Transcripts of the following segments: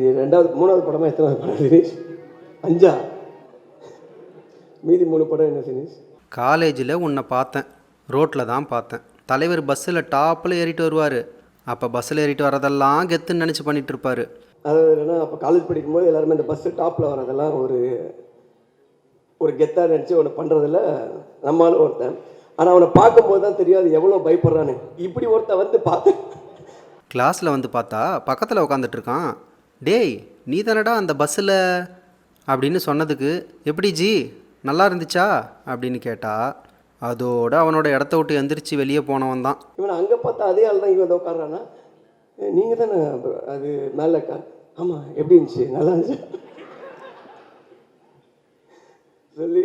இது ரெண்டாவது மூணாவது படமா எத்தனாவது படம் தினேஷ்? அஞ்சா? மீதி மூணு படம் என்ன தினேஷ்? காலேஜில் உன்னை பார்த்தேன். ரோட்டில் தான் பார்த்தேன். தலைவர் பஸ்ஸில் டாப்பில் ஏறிட்டு வருவார். அப்போ பஸ்ஸில் ஏறிட்டு வரதெல்லாம் கெத்துன்னு நினச்சி பண்ணிட்டு இருப்பாரு அதாவது என்னன்னா அப்போ காலேஜ் படிக்கும்போது எல்லாருமே இந்த பஸ்ஸு டாப்பில் வரதெல்லாம் ஒரு ஒரு கெத்தாக நினச்சி ஒன்று பண்ணுறதில்ல. நம்மளும் ஒருத்தன். ஆனால் அவனை பார்க்கும்போது தான் தெரியும் அது எவ்வளோ பயப்படுறான்னு. இப்படி ஒருத்தன் வந்து பார்த்து கிளாஸில் வந்து பார்த்தா பக்கத்தில் உட்காந்துட்டு இருக்கான் டேய் நீ தானடா அந்த பஸ்ஸில் அப்படின்னு சொன்னதுக்கு எப்படி ஜி? நல்லா இருந்துச்சா? அப்படின்னு கேட்டா அதோட அவனோட இடத்த விட்டு எந்திரிச்சு வெளியே போனவன் தான். இவனை அங்கே பார்த்தா அதே ஆள் தான் இவன் உட்காடுறானா நீங்கள் தானே அது மேலே இருக்கா? ஆமாம் எப்படி இருந்துச்சு? நல்லா இருந்துச்சு? சொல்லி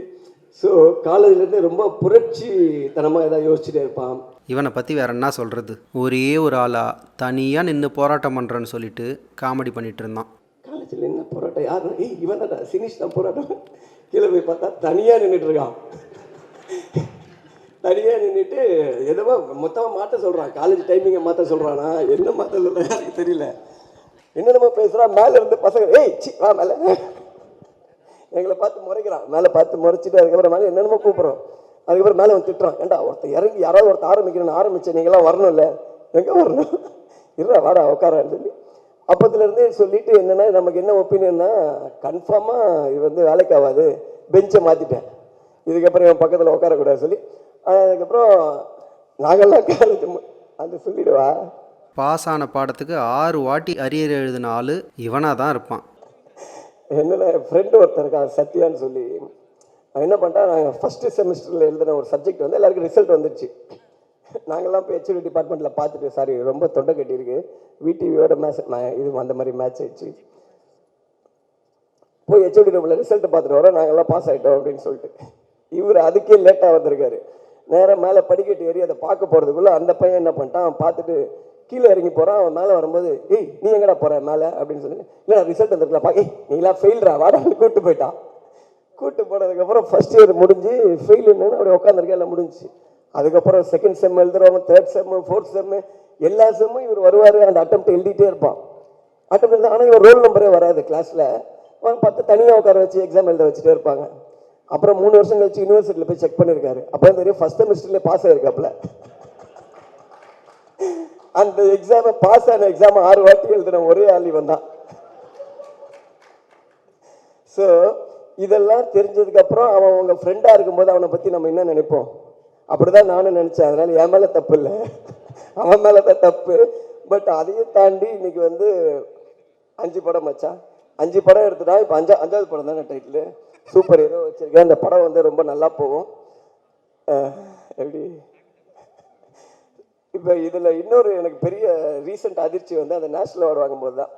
ஸோ காலேஜ்லேருந்து ரொம்ப புரட்சி தனமாக ஏதாவது யோசிச்சுட்டே இருப்பான். இவனை பற்றி வேற என்ன சொல்கிறது ஒரே ஒரு ஆளாக தனியாக நின்று போராட்டம் பண்ணுறேன்னு சொல்லிட்டு காமெடி பண்ணிட்டு இருந்தான். காலேஜில் என்ன போராட்டம் யார்? இவன் தான் சினிஷ் தான் போராட்டம். கீழே போய் பார்த்தா தனியாக நின்றுட்டு இருக்கான். தனியாக நின்றுட்டு எதுவோ மொத்தமாக மாற்ற சொல்கிறான் காலேஜ் டைமிங்கை மாற்ற சொல்கிறானா என்ன மாற்ற சொல்கிறான் எனக்கு தெரியல. என்னென்னமோ பேசுகிறான் மேலே இருந்து பசங்க ஏய் சி வா மேலே. எங்களை பார்த்து முறைக்கிறான். மேலே பார்த்து முறைச்சிட்டு அதுக்கப்புறம் மேலே என்னென்னமோ கூப்பிட்றோம். அதுக்கப்புறம் மேலே வந்து திட்டுறான் ஏண்டா ஒருத்தர் இறங்கி யாராவது ஒருத்தர் ஆரம்பிக்கணும்னு ஆரம்பிச்சு நீங்களாம் வரணும்ல? எங்கே வரணும்? இருடா வாடா உட்காரான்னு சொல்லி. அப்பத்துலேருந்தே சொல்லிட்டு என்னென்னா நமக்கு என்ன ஒப்பீனியன்னா கன்ஃபார்மாக இது வந்து வேலைக்கு ஆகாது. பெஞ்சை மாற்றிட்டேன் இதுக்கப்புறம் என் பக்கத்தில் உட்காரக்கூடாது சொல்லி. அதுக்கப்புறம் நாங்கள்லாம் காலேஜ் அது சொல்லிடுவா. பாஸ் ஆன பாடத்துக்கு ஆறு வாட்டி அரியர் எழுதின ஆள் இவனாக தான் இருப்பான். என்னோட ஃப்ரெண்டு ஒருத்தர் இருக்கான் சத்யான்னு சொல்லி. அவன் என்ன பண்ணிட்டான் நாங்கள் ஃபஸ்ட்டு செமஸ்டரில் எழுதின ஒரு சப்ஜெக்ட் வந்து எல்லாருக்கும் ரிசல்ட் வந்துருச்சு. நாங்கள்லாம் இப்போ ஹெச்ஓடி டிபார்ட்மெண்ட்டில் பார்த்துட்டு சாரி ரொம்ப தொண்டை கட்டியிருக்கு விடிவியோட மேட்ச் இது அந்த மாதிரி மேட்ச் ஆயிடுச்சு. போய் ஹெச்ஓடி ரூமில் ரிசல்ட்டை பார்த்துட்டு வரோம். நாங்கள்லாம் பாஸ் ஆகிட்டோம் அப்படின்னு சொல்லிட்டு. இவர் அதுக்கே லேட்டாக வந்திருக்காரு. நேராக மேலே படிக்கட்டு ஏறி அதை பார்க்க போகிறதுக்குள்ளே அந்த பையன் என்ன பண்ணிட்டான் பார்த்துட்டு கீழே இறங்கி போகிறான் அவன் மேலே வரும்போது ஏய் நீ எங்கடா போகிற மேலே? அப்படின்னு சொல்லி இல்லை ரிசல்ட் வந்துருக்கலாம் பா ஏய் நீலாம் ஃபெயில்ரா வாடான்னு கூப்பிட்டு போயிட்டான். கூப்பிட்டு போனதுக்கப்புறம் ஃபர்ஸ்ட் இயர் முடிஞ்சு ஃபெயிலுன்னு அப்படியே உட்காந்துருக்கேன் எல்லாம் முடிஞ்சுச்சு. அதுக்கப்புறம் செகண்ட் செம் எழுதுறவங்க தேர்ட் செம்மு ஃபோர்த் செம்மு எல்லா செம்மும் இவர் வருவார் அந்த அட்டம் எழுதிட்டே இருப்பான். அட்டம் எழுத ஆனால் இவர் ரோல் நம்பரே வராது கிளாஸில் அவன் பத்து தனியாக உட்கார வச்சு எக்ஸாம் எழுத வச்சுட்டே இருப்பாங்க. அப்புறம் மூணு வருஷம் கழிச்சு யூனிவர்சிட்டியில் போய் செக் பண்ணியிருக்காரு. அப்போ தெரியும் ஃபஸ்ட் செமஸ்டர்லேயே பாஸ் ஆயிருக்காப்புல. அந்த எக்ஸாமை பாஸ் ஆன எக்ஸாம் ஆறு வாட்டி எழுதின ஒரே ஆள் இவன் தான் ஸோ இதெல்லாம் தெரிஞ்சதுக்கு அப்புறம் அவன் உங்க ஃப்ரெண்டாக இருக்கும்போது அவனை பற்றி நம்ம என்ன நினைப்போம்? அப்படிதான் நானும் நினச்சேன். அதனால என் மேலே தப்பு இல்லை. அவன் மேலே தான் தப்பு. பட் அதையும் தாண்டி இன்னைக்கு வந்து அஞ்சு படம் வச்சான் அஞ்சு படம் எடுத்துட்டா இப்போ அஞ்சா அஞ்சாவது படம் தானே டைட்டில் சூப்பர் ஹீரோ வச்சிருக்கேன். அந்த படம் வந்து ரொம்ப நல்லா போகும். எப்படி? இப்போ இதில் இன்னொரு எனக்கு பெரிய ரீசெண்ட் அதிர்ச்சி வந்து அந்த நேஷனல் அவார்டு வாங்கும்போது தான்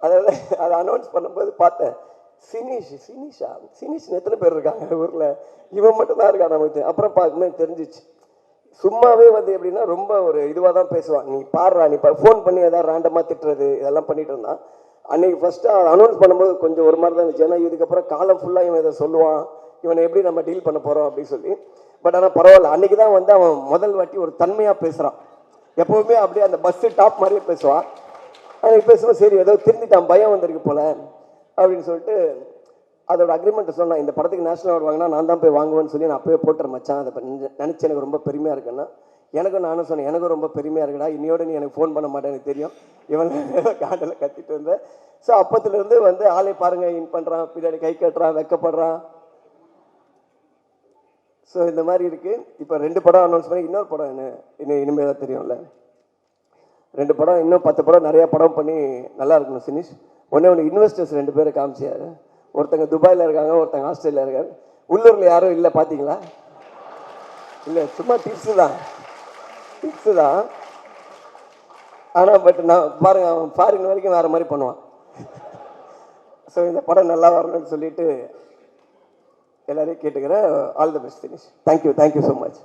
அதாவது அதை அனௌன்ஸ் பண்ணும்போது பார்த்தேன். சினிஷ் சினிஷா சினிஷ் எத்தனை பேர் இருக்காங்க ஊரில்? இவன் மட்டும் தான் இருக்கான் நமக்கு அப்புறம் பார்க்கணும் தெரிஞ்சிச்சு. சும்மாவே வந்து எப்படின்னா ரொம்ப ஒரு இதுவாக தான் பேசுவான். நீ பாடுறா நீ ஃபோன் பண்ணி ஏதாவது ரேண்டமாக திட்டுறது இதெல்லாம் பண்ணிட்டு இருந்தான். அன்னைக்கு ஃபஸ்ட்டு அனௌன்ஸ் பண்ணும்போது கொஞ்சம் ஒரு மாதிரி தான் இருந்துச்சு. ஏன்னா இதுக்கப்புறம் காலம் ஃபுல்லாக இவன் இதை சொல்லுவான். இவனை எப்படி நம்ம டீல் பண்ண போகிறோம் அப்படின்னு சொல்லி. பட் ஆனால் பரவாயில்ல. அன்னைக்கு தான் வந்து அவன் முதல் வாட்டி ஒரு தன்மையாக பேசுகிறான் எப்போவுமே அப்படியே அந்த பஸ்ஸு டாப் மாதிரியே பேசுவான். அன்னைக்கு பேசும்போது சரி ஏதோ திருந்திட்டான். பயம் வந்திருக்கு போல. அப்படின்னு சொல்லிட்டு அதோட அக்ரிமெண்ட் சொன்னான். இந்த படத்துக்கு நேஷனல் அவார்டு வாங்கினா நான் தான் போய் வாங்குவேன்னு சொல்லி நான் அப்பவே போட்டுறேன் மச்சான். அதை நினச்சி எனக்கு ரொம்ப பெருமையாக இருக்குன்னா எனக்கும் நானும் சொன்னேன் எனக்கும் ரொம்ப பெருமையாக இருக்குடா. இன்னையோட நீ எனக்கு ஃபோன் பண்ண மாட்டேன் எனக்கு தெரியும். இவன் காட்டில் கத்திட்டு இருந்தேன் ஸோ அப்பத்துலேருந்து வந்து ஆளை பாருங்க இன் பண்ணுறான் பின்னாடி கை கட்டுறான் வெக்கப்படுறான். ஸோ இந்த மாதிரி இருக்கு. இப்போ ரெண்டு படம் அனௌன்ஸ் பண்ணி இன்னொரு படம் என்ன? இன்னும் இனிமேல் தான் தெரியும்ல. ரெண்டு படம் இன்னும் பத்து படம் நிறையா படம் பண்ணி நல்லா இருக்கணும் சினிஷ். ஒன்றே ஒன்று இன்வெஸ்டர்ஸ் ரெண்டு பேரை காமிச்சாரு. ஒருத்தங்க துபாயில் இருக்காங்க ஒருத்தங்க ஆஸ்திரேலியா இருக்காரு. உள்ளூரில் யாரும் இல்லை பார்த்தீங்களா இல்லை சும்மா டிப்ஸு தான். டிப்ஸு தான். ஆனால் பட் நான் பாருங்க அவன் ஃபாரின் வரைக்கும் வேறு மாதிரி பண்ணுவான். ஸோ இந்த படம் நல்லா வரணும்னு சொல்லிட்டு எல்லாரையும் கேட்டுக்கிறேன். All the best Dinesh thank you thank you so much